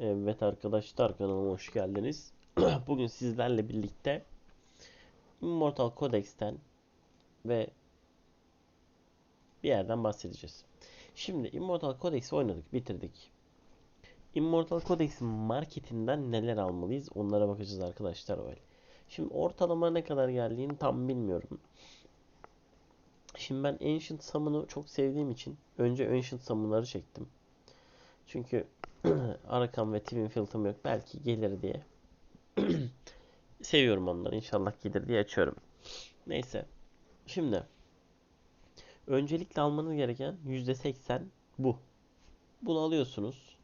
Evet arkadaşlar kanalıma hoş geldiniz. Bugün sizlerle birlikte Immortal Codex'ten ve bir yerden bahsedeceğiz. Şimdi Immortal Codex'i oynadık, bitirdik. Immortal Codex'in marketinden neler almalıyız onlara bakacağız arkadaşlar öyle. Şimdi ortalama ne kadar geldiğini tam bilmiyorum. Şimdi ben Ancient Summon'u çok sevdiğim için önce Ancient Summon'ları çektim. Çünkü Arakan ve Twin Filt'ım yok. Belki gelir diye. Seviyorum onları. İnşallah gelir diye açıyorum. Neyse. Şimdi. Öncelikle almanız gereken %80 bu. Bunu alıyorsunuz.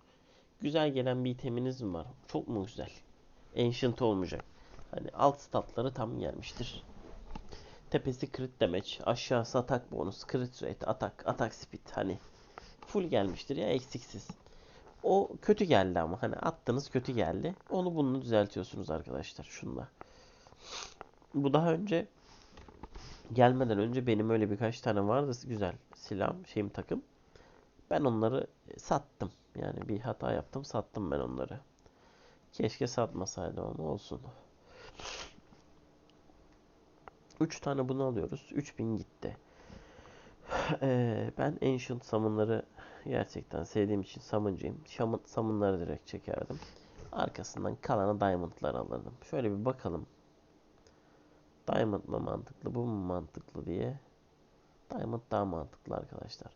Güzel gelen bir iteminiz mi var? Çok mu güzel? Ancient olmayacak. Hani alt statları tam gelmiştir. Tepesi crit damage, aşağısı atak bonus, crit rate, atak, atak speed hani full gelmiştir ya eksiksiz. O kötü geldi ama hani attınız kötü geldi. Onu bunu düzeltiyorsunuz arkadaşlar şunla. Bu daha önce gelmeden önce benim öyle birkaç tane vardı güzel silahım şeyim takım. Ben onları sattım. Yani bir hata yaptım sattım ben onları. Keşke satmasaydı onu olsun. 3 tane bunu alıyoruz. 3000 gitti. Ben Ancient Summon'ları gerçekten sevdiğim için Summon'cıyım. Summon'ları direkt çekerdim. Arkasından kalanı Diamond'lar alırdım. Şöyle bir bakalım. Diamond mı mantıklı, bu mu mantıklı diye. Diamond daha mantıklı arkadaşlar.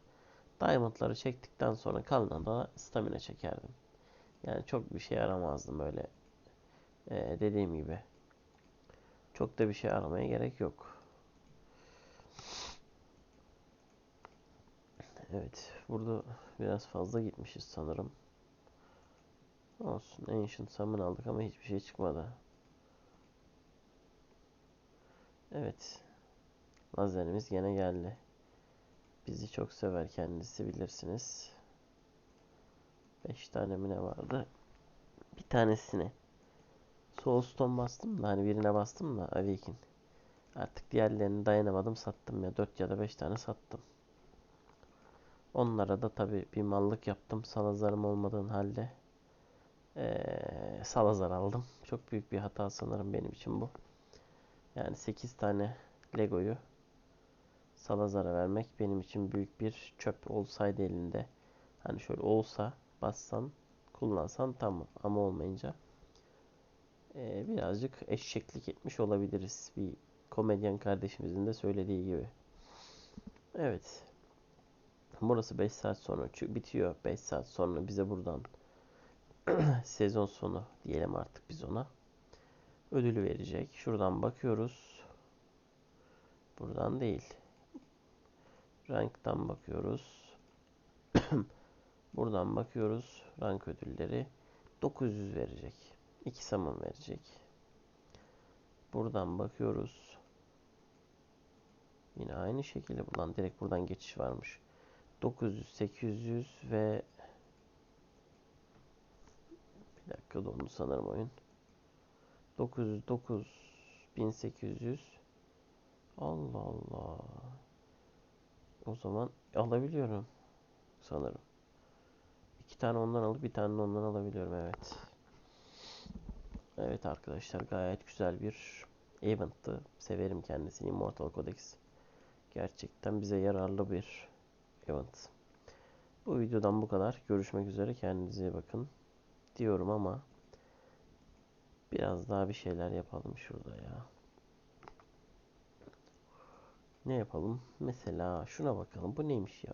Diamond'ları çektikten sonra kalanına da stamina çekerdim. Yani çok bir şey aramazdım öyle. Ee, dediğim gibi. Çok da bir şey aramaya gerek yok. Evet. Burada biraz fazla gitmişiz sanırım. Olsun. Ancient Summon aldık ama hiçbir şey çıkmadı. Evet. Lazerimiz gene geldi. Bizi çok sever kendisi bilirsiniz. 5 tane mi ne vardı? Bir tanesini. Soulstone bastım da hani birine bastım da Awaken. Artık diğerlerini dayanamadım sattım ya. 4 ya da 5 tane sattım. Onlara da tabi bir mallık yaptım. Salazarım olmadığın halde. Ee, Salazar aldım. Çok büyük bir hata sanırım benim için bu. Yani 8 tane Lego'yu Salazar'a vermek benim için büyük bir çöp olsaydı elinde. Hani şöyle olsa bassan kullansan tamam ama olmayınca e, birazcık eşeklik etmiş olabiliriz. Bir komedyen kardeşimizin de söylediği gibi. Evet. Burası 5 saat sonra bitiyor. 5 saat sonra bize buradan sezon sonu diyelim artık biz ona. Ödülü verecek. Şuradan bakıyoruz. Buradan değil. Ranktan bakıyoruz. Buradan bakıyoruz. Rank ödülleri 900 verecek. 2 saman verecek. Buradan bakıyoruz. Yine aynı şekilde buradan direkt buradan geçiş varmış. 900, 800 ve bir dakika dondu sanırım oyun. 909 1800 Allah Allah. O zaman alabiliyorum sanırım. İki tane ondan alıp bir tane ondan alabiliyorum evet. Evet arkadaşlar gayet güzel bir eventtı. Severim kendisini Immortal Codex. Gerçekten bize yararlı bir event. Bu videodan bu kadar. Görüşmek üzere. Kendinize bakın. Diyorum ama biraz daha bir şeyler yapalım şurada ya. Ne yapalım? Mesela şuna bakalım. Bu neymiş ya?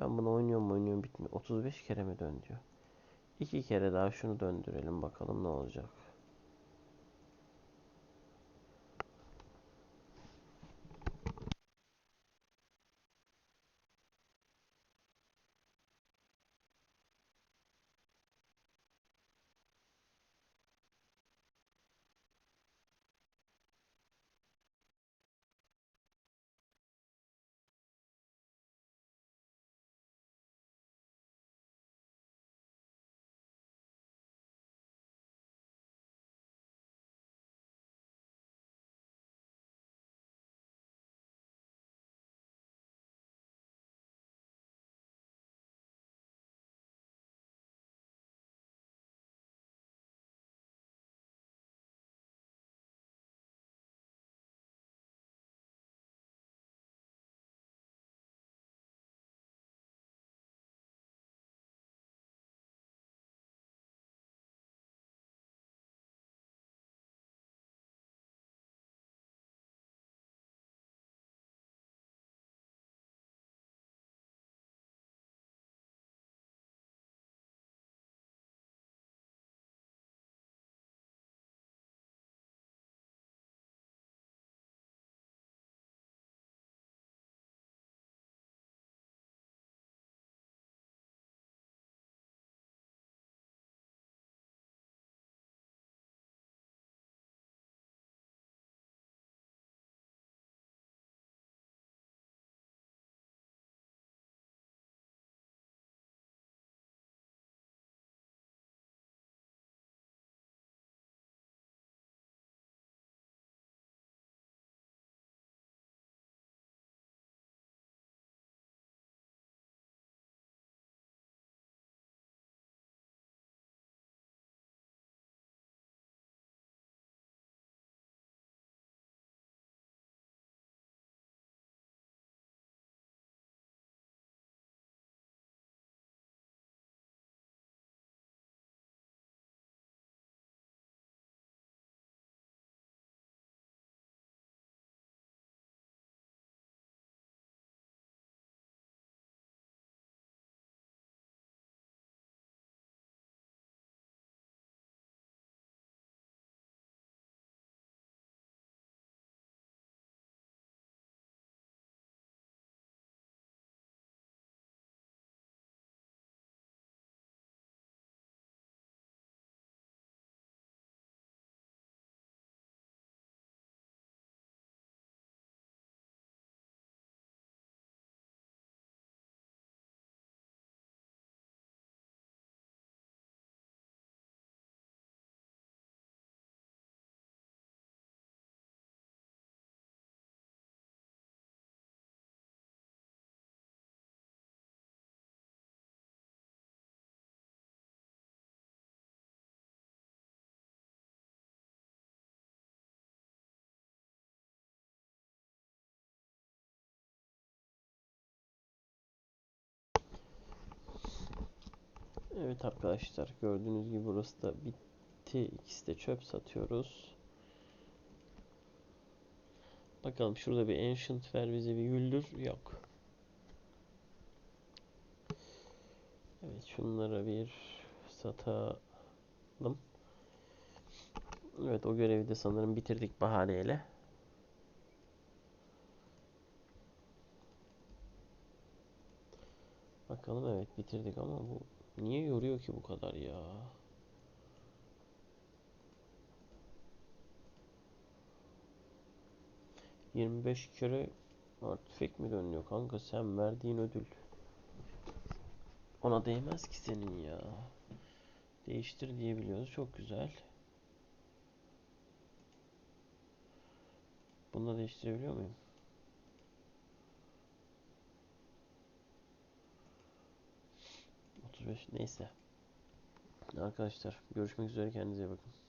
Ben bunu oynuyorum oynuyorum bitmiyor. 35 kere mi dön diyor. İki kere daha şunu döndürelim bakalım ne olacak. Evet arkadaşlar gördüğünüz gibi burası da bitti. İkisi de çöp satıyoruz. Bakalım şurada bir ancient ver bize bir güldür. Yok. Evet şunlara bir satalım. Evet o görevi de sanırım bitirdik bahaneyle. Bakalım evet bitirdik ama bu niye yoruyor ki bu kadar ya? Yirmi beş kere artifact mi dönüyor kanka sen verdiğin ödül. Ona değmez ki senin ya. Değiştir diyebiliyoruz. Çok güzel. Bunu da değiştirebiliyor muyum? Otuz beş neyse. Arkadaşlar görüşmek üzere kendinize iyi bakın.